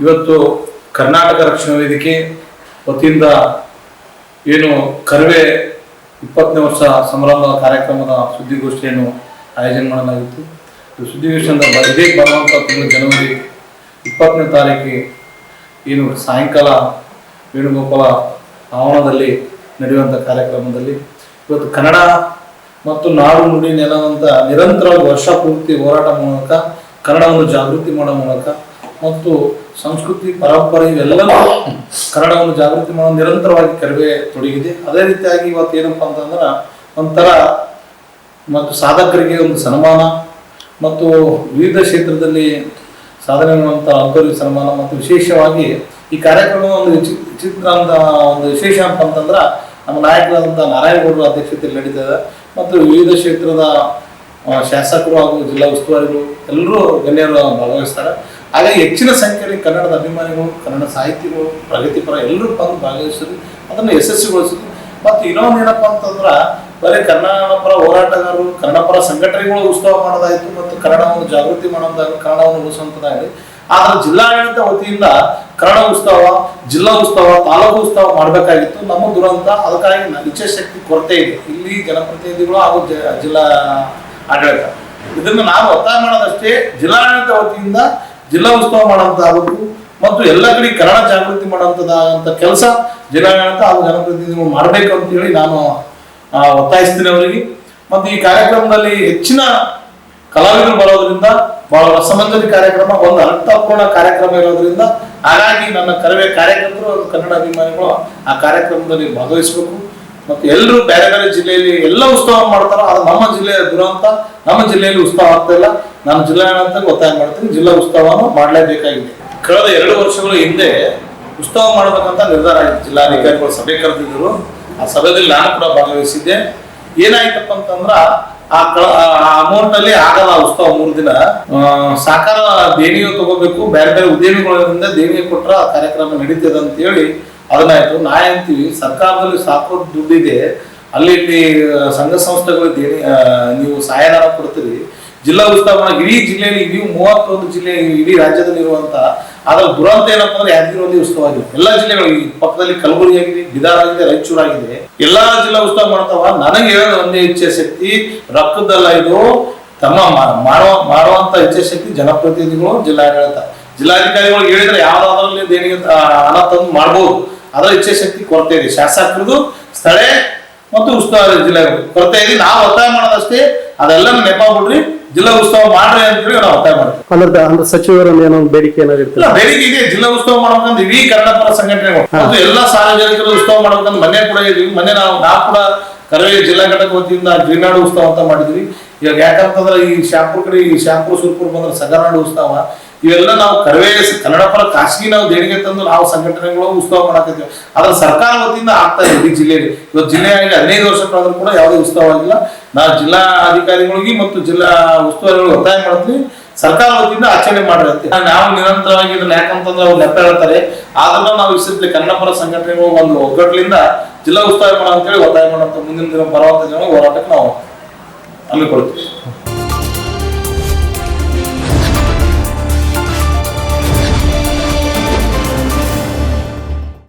ಇವತ್ತು ಕರ್ನಾಟಕ ರಕ್ಷಣಾ ವೇದಿಕೆ ವತಿಯಿಂದ ಏನು ಕರ್ವೆ ಇಪ್ಪತ್ತನೇ ವರ್ಷ ಸಂಭ್ರಮ ಕಾರ್ಯಕ್ರಮದ ಸುದ್ದಿಗೋಷ್ಠಿಯನ್ನು ಆಯೋಜನೆ ಮಾಡಲಾಗಿತ್ತು. ಸುದ್ದಿಗೋಷ್ಠಿಯಿಂದ ಬರದೇ ಬರುವಂಥ ತಿಂಗಳು ಜನವರಿ ಇಪ್ಪತ್ತನೇ ತಾರೀಕಿಗೆ ಏನು ಸಾಯಂಕಾಲ ವೇಣುಗೋಪಾಲ ಆವರಣದಲ್ಲಿ ನಡೆಯುವಂಥ ಕಾರ್ಯಕ್ರಮದಲ್ಲಿ ಇವತ್ತು ಕನ್ನಡ ಮತ್ತು ನಾಡು ನುಡಿ ನೆಲವಂತ ನಿರಂತರ ವರ್ಷ ಪೂರ್ತಿ ಹೋರಾಟ ಮೂಲಕ ಕನ್ನಡವನ್ನು ಜಾಗೃತಿ ಮಾಡೋ ಮೂಲಕ ಮತ್ತು ಸಂಸ್ಕೃತಿ, ಪರಂಪರೆ ಇವೆಲ್ಲವೂ ಕನ್ನಡವನ್ನು ಜಾಗೃತಿ ಮಾಡೋ ನಿರಂತರವಾಗಿ ಕರವೇ ತೊಡಗಿದೆ. ಅದೇ ರೀತಿಯಾಗಿ ಇವತ್ತು ಏನಪ್ಪಾ ಅಂತಂದ್ರೆ ಒಂಥರ ಮತ್ತು ಸಾಧಕರಿಗೆ ಒಂದು ಸನ್ಮಾನ ಮತ್ತು ವಿವಿಧ ಕ್ಷೇತ್ರದಲ್ಲಿ ಸಾಧನೆ ಮಾಡುವಂಥ ಅಂಥವ್ರಿಗೆ ಸನ್ಮಾನ ಮತ್ತು ವಿಶೇಷವಾಗಿ ಈ ಕಾರ್ಯಕ್ರಮ ಒಂದು ವಿಚಿ- ವಿಚಿತ್ರ ಅಂತ ಒಂದು ವಿಶೇಷ ಅಂತ ಅಂತಂದ್ರೆ ನಮ್ಮ ನಾಯಕರಾದಂಥ ನಾರಾಯಣಗೌಡರ ಅಧ್ಯಕ್ಷತೆಯಲ್ಲಿ ನಡೀತದೆ ಮತ್ತು ವಿವಿಧ ಕ್ಷೇತ್ರದ ಶಾಸಕರು ಹಾಗೂ ಜಿಲ್ಲಾ ಉಸ್ತುವಾರಿಗಳು ಎಲ್ಲರೂ ಗಣ್ಯರು ಭಾಗವಹಿಸ್ತಾರೆ. ಹಾಗಾಗಿ ಹೆಚ್ಚಿನ ಸಂಖ್ಯೆಯಲ್ಲಿ ಕನ್ನಡದ ಅಭಿಮಾನಿಗಳು, ಕನ್ನಡ ಸಾಹಿತಿಗಳು ಪ್ರಗತಿಪರ ಎಲ್ಲರೂ ಬಂದು ಭಾಗವಹಿಸಿದ್ರು ಅದನ್ನು ಯಶಸ್ವಿಗೊಳಿಸಿದ್ರು ಮತ್ತು ಇನ್ನೊಂದು ಏನಪ್ಪ ಅಂತಂದ್ರೆ, ಬರೀ ಕನ್ನಡ ಪರ ಹೋರಾಟಗಾರರು, ಕನ್ನಡ ಪರ ಸಂಘಟನೆಗಳು ಉತ್ಸವ ಮಾಡೋದಾಯಿತು ಮತ್ತು ಕನ್ನಡವನ್ನು ಜಾಗೃತಿ ಮಾಡೋದಾಗಲಿ ಕನ್ನಡವನ್ನು ಉಳಿಸುವಂಥದ್ದಾಗಲಿ ಆದ್ರೆ ಜಿಲ್ಲಾಡಳಿತ ವತಿಯಿಂದ ಕನ್ನಡ ಉತ್ಸವ, ಜಿಲ್ಲಾ ಉತ್ಸವ, ತಾಲೂಕು ಉತ್ಸವ ಮಾಡಬೇಕಾಗಿತ್ತು. ನಮ್ಮ ದುರಂತ, ಅದಕ್ಕಾಗಿ ನ- ಇಚ್ಛಾಶಕ್ತಿ ಕೊರತೆ ಇದೆ. ಇಲ್ಲಿ ಜನಪ್ರತಿನಿಧಿಗಳು ಹಾಗೂ ಜಿಲ್ಲಾ ಆಡಳಿತ. ಇದನ್ನು ನಾವು ಒತ್ತಾಯ ಮಾಡೋದಷ್ಟೇ ಜಿಲ್ಲಾಡಳಿತ ವತಿಯಿಂದ ಜಿಲ್ಲಾ ಉತ್ಸವ ಮಾಡುವಂತಾಗಬೇಕು ಮತ್ತು ಎಲ್ಲ ಕಡೆ ಕನ್ನಡ ಜಾಗೃತಿ ಮಾಡುವಂಥದ್ದಾದಂಥ ಕೆಲಸ ಜಿಲ್ಲಾಡಳಿತ ಹಾಗೂ ಜನಪ್ರತಿನಿಧಿಗಳು ಮಾಡಬೇಕು ಅಂತ ಹೇಳಿ ನಾನು ಒತ್ತಾಯಿಸ್ತೀನಿ ಅವರಿಗೆ. ಮತ್ತು ಈ ಕಾರ್ಯಕ್ರಮದಲ್ಲಿ ಹೆಚ್ಚಿನ ಕಲಾವಿದರು ಬರೋದ್ರಿಂದ ಬಹಳ ರಸಮಂಜರಿ ಕಾರ್ಯಕ್ರಮ, ಒಂದು ಅರ್ಥಪೂರ್ಣ ಕಾರ್ಯಕ್ರಮ ಇರೋದ್ರಿಂದ ಹಾಗಾಗಿ ನನ್ನ ಕರವೇ ಕಾರ್ಯಕರ್ತರು ಕನ್ನಡ ಅಭಿಮಾನಿಗಳು ಆ ಕಾರ್ಯಕ್ರಮದಲ್ಲಿ ಭಾಗವಹಿಸಬೇಕು. ಮತ್ತು ಎಲ್ಲರೂ ಬೇರೆ ಬೇರೆ ಜಿಲ್ಲೆಯಲ್ಲಿ ಎಲ್ಲ ಉತ್ಸವ ಮಾಡ್ತಾರೋ ಅದು ನಮ್ಮ ಜಿಲ್ಲೆಯ ದುರಂತ, ನಮ್ಮ ಜಿಲ್ಲೆಯಲ್ಲಿ ಉತ್ಸವ ಆಗ್ತಾ ಇಲ್ಲ. ನಾನು ಜಿಲ್ಲಾಡಳಿತ ಒತ್ತಾಯ ಮಾಡ್ತೀನಿ. ಜಿಲ್ಲಾ ಉತ್ಸವವನ್ನು ಮಾಡಲೇಬೇಕಾಗಿದೆ. ಕಳೆದ ಎರಡು ವರ್ಷಗಳ ಹಿಂದೆ ಉತ್ಸವ ಮಾಡಬೇಕಂತ ನಿರ್ಧಾರ ಆಯಿತು ಜಿಲ್ಲಾಧಿಕಾರಿಗಳು ಸಭೆ ಕರೆದಿದ್ದರು. ಆ ಸಭೆಯಲ್ಲಿ ನಾನು ಕೂಡ ಭಾಗವಹಿಸಿದ್ದೆ. ಏನಾಯ್ತಪ್ಪ ಅಂತಂದ್ರ ಆ ಅಮೌಂಟ್ ಅಲ್ಲಿ ಆಗಲ್ಲ ಉತ್ಸವ ಮೂರು ದಿನ. ಸಾಕಾರ ದೇಣಿಗೆ ತಗೋಬೇಕು. ಬೇರೆ ಬೇರೆ ಉದ್ಯಮಿಗಳಿಂದ ದೇಣಿಗೆ ಕೊಟ್ಟರೆ ಆ ಕಾರ್ಯಕ್ರಮ ನಡೀತದೆ ಅಂತ ಹೇಳಿ ಅದನ್ನಾಯ್ತು. ನಾ ಅಂತೀವಿ, ಸರ್ಕಾರದಲ್ಲಿ ಸಾಕು ದುಡ್ಡಿದೆ. ಅಲ್ಲಿ ಇಲ್ಲಿ ಸಂಘ ಸಂಸ್ಥೆಗಳು ದೇಣಿ ನೀವು ಸಹಾಯಧನ ಕೊಡ್ತೀರಿ. ಜಿಲ್ಲಾ ಉತ್ಸವ ಇಡೀ ಜಿಲ್ಲೆಯಲ್ಲಿ, ಇಡೀ ಮೂವತ್ತೊಂದು ಜಿಲ್ಲೆ ಇಡೀ ರಾಜ್ಯದಲ್ಲಿ ಇರುವಂತಹ ಅದರ ದುರಂತ ಏನಪ್ಪ ಅಂದ್ರೆ ಯಾದಗಿರಿ ಉತ್ಸವ ಆಗಿದೆ ಎಲ್ಲಾ ಜಿಲ್ಲೆಗಳು ಈ ಪಕ್ಕದಲ್ಲಿ ಕಲಬುರಗಿ ಆಗಿದೆ, ಬಿದಾರ್ ಆಗಿದೆ, ರಾಯಚೂರು ಆಗಿದೆ. ಎಲ್ಲಾ ಜಿಲ್ಲಾ ಉತ್ಸವ ಮಾಡ್ತಾವ. ನನಗೆ ಹೇಳೋದು ಒಂದೇ ಇಚ್ಛೆ ಶಕ್ತಿ, ರಕ್ತದಲ್ಲ ಇದು ತಮ್ಮ ಮಾಡುವ ಮಾಡುವಂತ ಇಚ್ಛೆ ಶಕ್ತಿ ಜನಪ್ರತಿನಿಧಿಗಳು, ಜಿಲ್ಲಾಡಳಿತ. ಜಿಲ್ಲಾಧಿಕಾರಿಗಳು ಹೇಳಿದ್ರೆ ಯಾವ್ದಾದ್ರಲ್ಲಿ ದೇಣಿಗೆ ಹಣ ತಂದು ಮಾಡ್ಬೋದು. ಅದರ ಇಚ್ಛೆ ಶಕ್ತಿ ಕೊರತೆ ಇದೆ. ಶಾಸಕರದು ಸ್ಥಳೀಯ ಮತ್ತು ಉಸ್ತುವಾರಿ ಜಿಲ್ಲೆಗಳು ಕೊರತೆ ಇದೆ. ನಾವು ಒತ್ತಾಯ ಮಾಡೋದಷ್ಟೇ. ಅದೆಲ್ಲ ನೆಪ ಬಿಡ್ರಿ. ಜಿಲ್ಲಾ ಉತ್ಸವ ಮಾಡ್ರಿ ಅಂತ ಹೇಳಿ ನಾವು ಒತ್ತಾಯ ಮಾಡ್ತೀವಿ ಅಂದ್ರೆ ಅಂದ್ರೆ ಸಚಿವರು ಏನೋ ಒಂದು ಬೇಡಿಕೆ ಏನಾದ್ರು ಇಲ್ಲ ಬೇಡಿಕೆ ಇದೆ. ಜಿಲ್ಲಾ ಉತ್ಸವ ಮಾಡ್ಬೇಕಂತ ಇಡೀ ಕನ್ನಡ ಪರ ಸಂಘಟನೆಗಳು ಮತ್ತು ಎಲ್ಲಾ ಸಾರ್ವಜನಿಕರು ಉತ್ಸವ ಮಾಡ್ಬೇಕಂತ ಮನೆ ಕೂಡ ಇದೀವಿ ಮೊನ್ನೆ ನಾವು ನಾವು ಕೂಡ ಕರವೇ ಜಿಲ್ಲಾ ಘಟಕ ವತಿಯಿಂದ ಗ್ರೀನಾಡು ಉತ್ಸವ ಅಂತ ಮಾಡಿದ್ವಿ. ಇವಾಗ ಯಾಕಂತಂದ್ರೆ ಈ ಶಾಪುರ್ ಕಡೆ ಈ ಶಾಪುರ್ ಸುರ್ಪುರ್ ಬಂದ್ರೆ ಸಗರನಾಡು ಉತ್ಸವ ಇವೆಲ್ಲ ನಾವು ಕರವೇ ಕನ್ನಡ ಪರ ಖಾಸಗಿ ನಾವು ದೇಣಿಗೆ ತಂದು ನಾವು ಸಂಘಟನೆಗಳು ಉತ್ಸವ ಮಾಡಕತ್ತೀವಿ. ಆದ್ರೆ ಸರ್ಕಾರ ವತಿಯಿಂದ ಆಗ್ತಾ ಇದೆ ಇಡೀ ಜಿಲ್ಲೆಯಲ್ಲಿ. ಇವತ್ತು ಜಿಲ್ಲೆಯಾಗಿ ಹದಿನೈದು ವರ್ಷ ಕಳೆದ್ರು ಕೂಡ ಯಾವುದೇ ಉತ್ಸವ ಆಗಿಲ್ಲ. ನಾವು ಜಿಲ್ಲಾ ಅಧಿಕಾರಿಗಳಿಗೆ ಮತ್ತು ಜಿಲ್ಲಾ ಉಸ್ತುವಾರಿಗಳಿಗೆ ಒತ್ತಾಯ ಮಾಡ್ತೀವಿ. ಸರ್ಕಾರ ವತಿಯಿಂದ ಆಚರಣೆ ಮಾಡಿರುತ್ತೆ. ನಾವು ನಿರಂತರವಾಗಿ ಇದನ್ನ ಯಾಕಂತಂದ್ರೆ ಅವ್ರು ನೆಪ ಹೇಳ್ತಾರೆ. ಆದ್ರೂ ನಾವು ಇಷ್ಟೇ ಕನ್ನಡಪರ ಸಂಘಟನೆಗಳು ಒಂದು ಒಗ್ಗಟ್ಟಲಿಂದ ಜಿಲ್ಲಾ ಉಸ್ತುವಾರಿ ಮಾಡೋ ಅಂತೇಳಿ ಒತ್ತಾಯ ಮಾಡುವಂತ ಮುಂದಿನ ದಿನ ಬರುವಂತ ದಿನ ಹೋರಾಟಕ್ಕೆ ನಾವು ಹಮ್ಮಿಕೊಳ್ತೀವಿ